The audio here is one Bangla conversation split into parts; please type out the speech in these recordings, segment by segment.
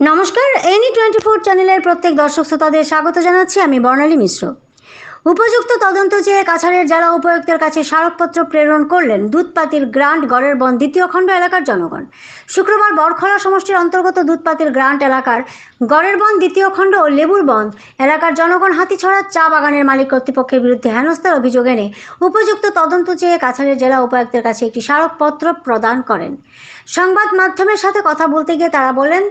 নমস্কার এনি টোয়েন্টি ফোর চ্যানেলের প্রত্যেক দর্শক শ্রোতাদের স্বাগত জানাচ্ছি আমি বর্ণালী মিশ্র। উপযুক্ত তদন্ত চেয়ে কাছাড়ের জেলা উপায়ুক্তের কাছে স্মারকপত্র প্রেরণ করলেন দুধপাতির গ্রান্ট গড়ের বন দ্বিতীয় খণ্ড এলাকার জনগণ। শুক্রবার বরখলা সমষ্টির অন্তর্গত দুধপাতির গ্রান্ট এলাকার গড়ের বন দ্বিতীয় খণ্ড ও লেবুর বন এলাকার জনগণ হাতিছড়া চা বাগানের মালিক কর্তৃপক্ষের বিরুদ্ধে হেনস্থার অভিযোগ এনে উপযুক্ত তদন্ত চেয়ে কাছাড়ের জেলা উপায়ুক্তের কাছে একটি স্মারকপত্র প্রদান করেন। সংবাদ মাধ্যমের সাথে কথা বলতে গিয়ে তারা বলেন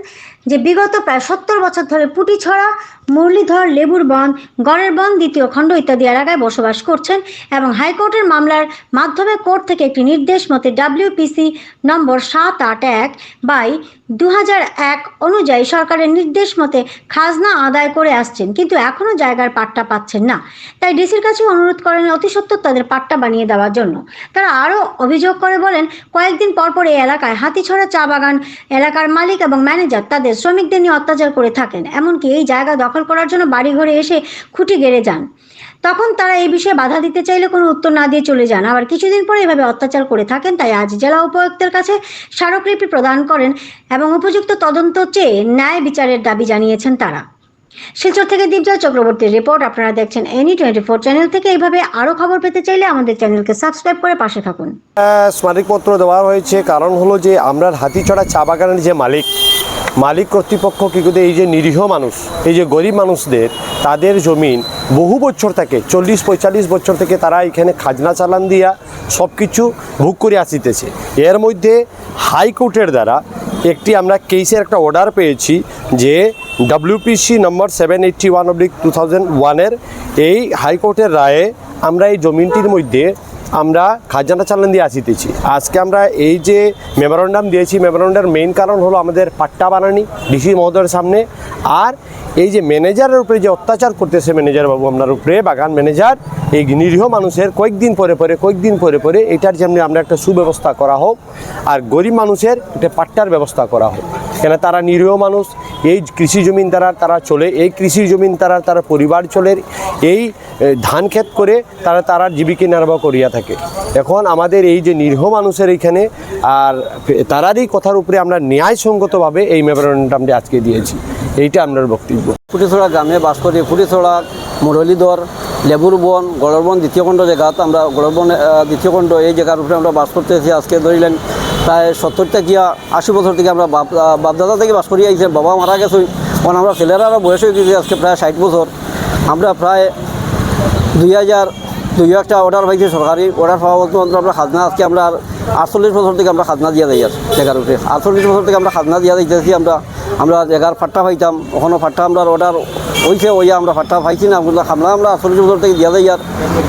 যে বিগত প্রায় সত্তর বছর ধরে পুটিছড়া মুরলীধর, লেবুর বন, গড়ের বন, দ্বিতীয় খণ্ড ইত্যাদি এলাকায় বসবাস করছেন এবং হাইকোর্টের মামলার মাধ্যমে কোর্ট থেকে একটি নির্দেশ মতে ডাব্লিউপিসি নম্বর সাত আট এক বাই দু এক অনুযায়ী সরকারের নির্দেশ মতে খাজনা আদায় করে আসছেন, কিন্তু এখনও জায়গার পাট্টা পাচ্ছেন না। তাই ডিসির কাছে অনুরোধ করেন অতি সত্বর তাদের পাট্টা বানিয়ে দেওয়ার জন্য। তারা আরও অভিযোগ করে বলেন, কয়েকদিন পর পর এই এলাকায় হাতিছড়া চা বাগান এলাকার মালিক এবং ম্যানেজার তাদের শ্রমিকদের নিয়ে অত্যাচার করে থাকেন, এমনকি এই জায়গা দখল করার জন্য বাড়িঘরে এসে খুঁটি গেড়ে যান। তখন তারা এই বিষয়ে বাধা দিতে চাইলে কোনো উত্তর না দিয়ে চলে যান। আবার কিছুদিন পরে এভাবে অত্যাচার করে থাকেন, তাই আজ জেলা উপায়ুক্তের কাছে স্মারকলিপি প্রদান করেন এবং উপযুক্ত তদন্ত চেয়ে ন্যায় বিচারের দাবি জানিয়েছেন তারা। শিলচর থেকে দীপজয় চক্রবর্তীর রিপোর্ট আপনারা দেখছেন এনি টোয়েন্টি ফোর চ্যানেল থেকে। এইভাবে আরও খবর পেতে চাইলে আমাদের চ্যানেলকে সাবস্ক্রাইব করে পাশে থাকুন। স্মারকপত্র দেওয়া হয়েছে, কারণ হলো যে আমরা হাতিছড়া চা বাগানের যে মালিক মালিক কর্তৃপক্ষ কী করে এই যে নিরীহ মানুষ, এই যে গরিব মানুষদের, তাদের জমিন বহু বছর থেকে, চল্লিশ, পঁয়তাল্লিশ বছর থেকে তারা এখানে খাজনা চালান দিয়া সব কিছু ভোগ করে আসিতেছে। এর মধ্যে হাইকোর্টের দ্বারা একটি আমরা কেসের একটা অর্ডার পেয়েছি যে WPC number seven eighty one oblique two thousand ওয়ানের এই হাইকোর্টের রায়ে আমরা এই জমিনটির মধ্যে আমরা খাজানা চালান দিয়ে আসিতেছি। আজকে আমরা এই যে মেমোরান্ডাম দিয়েছি মেমোরান্ডার মেইন কারণ হলো আমাদের পাট্টা বানানি ডিসি মহোদয়ের সামনে। আর এই যে ম্যানেজারের উপরে যে অত্যাচার করতেছে ম্যানেজার বাবু আপনার উপরে, বাগান ম্যানেজার এই নিরীহ মানুষের কয়েকদিন পরে পরে, কয়েকদিন পরে পরে এটার যেমনি আমরা একটা সুব্যবস্থা করা হোক। আর গরিব মানুষের একটা পাট্টার ব্যবস্থা করা হোক। কেন তারা নিরীহ মানুষ এই কৃষি জমিন দ্বারা তারা চলে, এই কৃষি জমিন দ্বারা তারা পরিবার চলে, এই ধান ক্ষেত করে তারা তারা জীবিকা নির্বাহ করিয়া থাকে। এখন আমাদের এই যে নিরীহ মানুষের এইখানে আর তারারই কথার উপরে আমরা ন্যায়সঙ্গতভাবে এই মেমোরেন্ডামটি আজকে দিয়েছি। এইটা আপনার বক্তব্য। ফুটিছড়া গ্রামে বাস করি। ফুটিছড়া, মুরলীধর লেবুর বন গড়ের বন দ্বিতীয় খণ্ড জায়গাত আমরা গড়ের বন দ্বিতীয় খণ্ড এই জায়গার উপরে আমরা বাস করতেছি আজকে ধরিলেন প্রায় সত্তর থেকে আশি বছর থেকে আমরা বাপ বাপদাদা থেকে বাস করি আইছে বাবা মারা গেছে। কারণ আমরা ছেলেরা বয়স হয়ে গেছে, আজকে প্রায় ষাট বছর। আমরা প্রায় দুই হাজার, দুই একটা অর্ডার পাইছি সরকারি অর্ডার পাওয়া মতো আমরা খাজনা আজকে আমরা আটচল্লিশ বছর থেকে আমরা খাজনা দিয়া যাই জায়গার উপরে। আটচল্লিশ বছর থেকে আমরা খাজনা দিয়া যাইতেছি, আমরা আমরা জায়গার ফাট্টা পাইতাম, ওখানে ফাট্টা আমরা অর্ডার হয়েছে ওইয়া আমরা ফাট্টা পাইছি না আমরা খামলা আমরা আটচল্লিশ বছর থেকে দিয়া যাই আর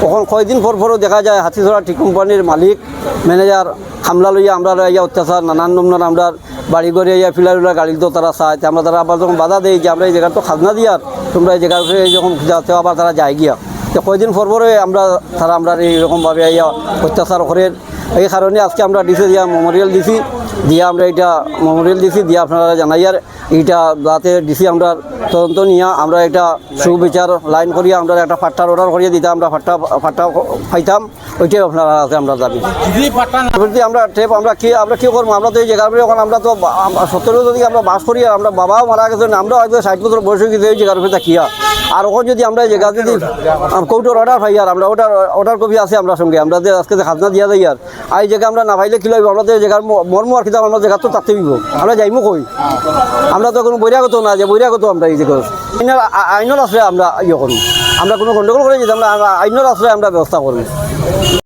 ওখান কয়দিন পর পরও দেখা যায় হাতিছড়া টি কোম্পানির মালিক ম্যানেজার খামলা লইয়া আমরা ইয়া অত্যাচার নানান নমুনার আমরা বাড়ি করে ইয়া ফিলার গাড়ি তো তারা চায় আমরা তারা আবার যখন বাধা দেয় যে আমরা এই জায়গার তো খাজনা দিয়ার তোমরা এই উপরে যখন যাতে আবার তারা যায় গিয়া। তো কয়দিন পর পরে আমরা, তারা আমরা এইরকমভাবে ইয়া অত্যাচার করে এই কারণে আজকে আমরা দিছি দিয়া মেমোরিয়াল দিছি দিয়া আমরা এটা মেমোরিয়াল দিছি দিয়া আপনারা জানাই আর এইটা যাতে দিছি আমরা তদন্ত নিয়ে আমরা এটা সুবিচার লাইন করিয়া আমরা একটা ফাট্টার অর্ডার করিয়ে দিতাম আমরা ফাট্টা ফাট্টা পাইতাম ওইটাই আপনারা কাছে আমরা দাবি। আমরা টেপ আমরা কি আমরা কি করব? আমরা তো এই জায়গার এখন আমরা তো সত্তর বছর থেকে আমরা বাস করি আর আমরা বাবাও মারা গেছেন আমরা হয়তো ষাট বছর বয়স হয়ে গেছে এই জায়গার উপরে থাকিয়া আর ওখানে যদি আমরা এই জায়গা যদি কৌটোর অর্ডার পাই আর আমরা ওটার অর্ডার কপি আছে আমরা সঙ্গে আমরা যে আজকে যে খাজনা দিয়া যাই আর আর এই জায়গা আমরা না ভাইলে কি লাগবে এই জায়গার মর্ম আর কিন্তু আমরা জায়গা তো তাতে দিব আমরা যাইমো কই? আমরা তো কোনো বৈরাগত না, যে বৈরাগত আমরা এই জায়গা আইনের আইনের আশ্রয় আমরা ইয়ে করি। আমরা কোনো গন্ডগোল করে যেতাম আমরা আইনের আশ্রয় আমরা ব্যবস্থা করি।